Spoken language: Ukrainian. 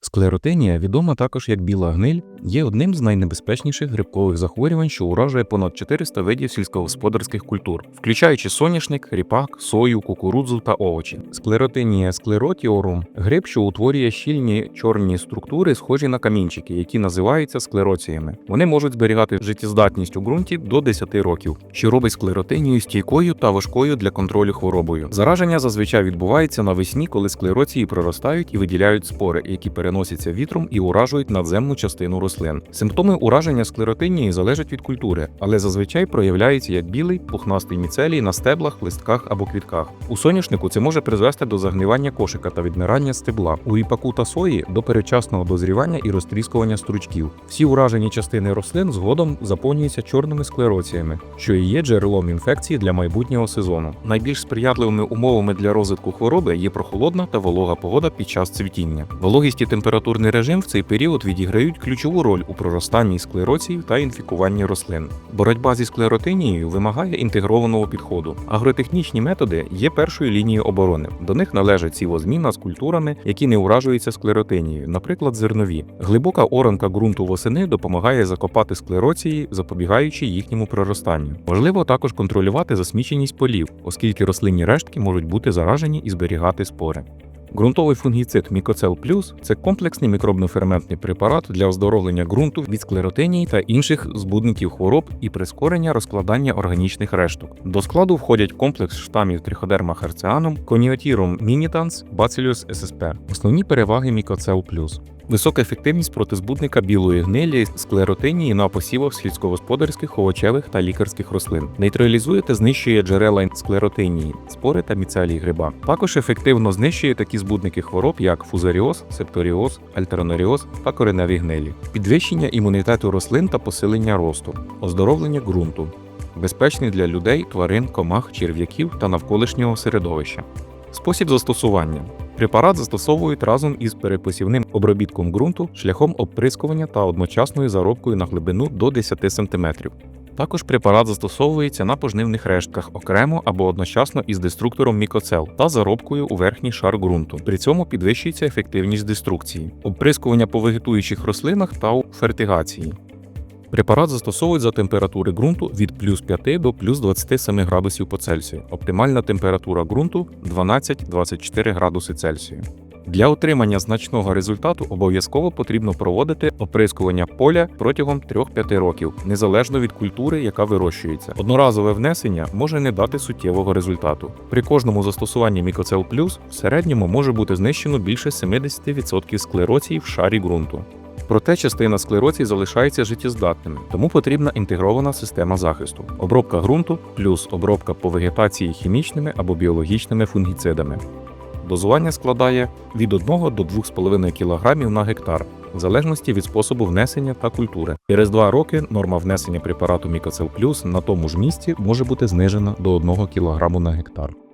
Склеротинія, відома також як біла гниль, є одним з найнебезпечніших грибкових захворювань, що уражує понад 400 видів сільськогосподарських культур, включаючи соняшник, ріпак, сою, кукурудзу та овочі. Склеротинія склеротіорум гриб, що утворює щільні чорні структури, схожі на камінчики, які називаються склероціями. Вони можуть зберігати життєздатність у ґрунті до 10 років, що робить склеротинію стійкою та важкою для контролю хворобою. Зараження зазвичай відбувається навесні, коли склероції проростають і виділяють спори, які переносяться вітром і уражують надземну частину рослин. Симптоми ураження склеротинії залежать від культури, але зазвичай проявляються як білий, пухнастий міцелій на стеблах, листках або квітках. У соняшнику це може призвести до загнивання кошика та відмирання стебла. У ріпаку та сої до передчасного дозрівання і розтріскування стручків. Всі уражені частини рослин згодом заповнюються чорними склероціями, що і є джерелом інфекції для майбутнього сезону. Найбільш сприятливими умовами для розвитку хвороби є прохолодна та волога погода під час цвітіння. Вологість і температурний режим в цей період відіграють ключову роль у проростанні склероцій та інфікуванні рослин. Боротьба зі склеротинією вимагає інтегрованого підходу. Агротехнічні методи є першою лінією оборони. До них належить сівозміна з культурами, які не уражуються склеротинією, наприклад, зернові. Глибока оранка ґрунту восени допомагає закопати склероції, запобігаючи їхньому проростанню. Важливо також контролювати засміченість полів, оскільки рослинні рештки можуть бути заражені і зберігати спори. Ґрунтовий фунгіцид Мікоцел Плюс це комплексний мікробно-ферментний препарат для оздоровлення ґрунту від склеротинії та інших збудників хвороб і прискорення розкладання органічних решток. До складу входять комплекс штамів Триходерма харціаном, Coniotirum мінітанс, Bacillus ssp. Основні переваги Мікоцел Плюс. Висока ефективність проти збудника білої гнилі, склеротинії на посівах сільськогосподарських, овочевих та лікарських рослин. Нейтралізує та знищує джерела склеротинії, спори та міцелій гриба. Також ефективно знищує такі збудники хвороб, як фузаріоз, септоріоз, альтеронаріоз та кореневі гнилі, підвищення імунітету рослин та посилення росту, оздоровлення ґрунту. Безпечний для людей, тварин, комах, черв'яків та навколишнього середовища. Спосіб застосування. Препарат застосовують разом із перепосівним обробітком ґрунту шляхом обприскування та одночасною заробкою на глибину до 10 см. Також препарат застосовується на пожнивних рештках окремо або одночасно із деструктором мікоцел та заробкою у верхній шар ґрунту. При цьому підвищується ефективність деструкції, обприскування по вегетуючих рослинах та у фертигації. Препарат застосовують за температури ґрунту від плюс 5 до плюс 27 градусів по Цельсію. Оптимальна температура ґрунту 12-24 градуси Цельсію. Для отримання значного результату обов'язково потрібно проводити оприскування поля протягом 3-5 років, незалежно від культури, яка вирощується. Одноразове внесення може не дати суттєвого результату. При кожному застосуванні Мікоцел Плюс в середньому може бути знищено більше 70% склероцій в шарі ґрунту. Проте частина склероцій залишається життєздатними, тому потрібна інтегрована система захисту: обробка ґрунту плюс обробка по вегетації хімічними або біологічними фунгіцидами. Дозування складає від 1 до 2,5 кг на гектар, в залежності від способу внесення та культури. Через 2 роки норма внесення препарату Мікоцел Плюс на тому ж місці може бути знижена до 1 кг на гектар.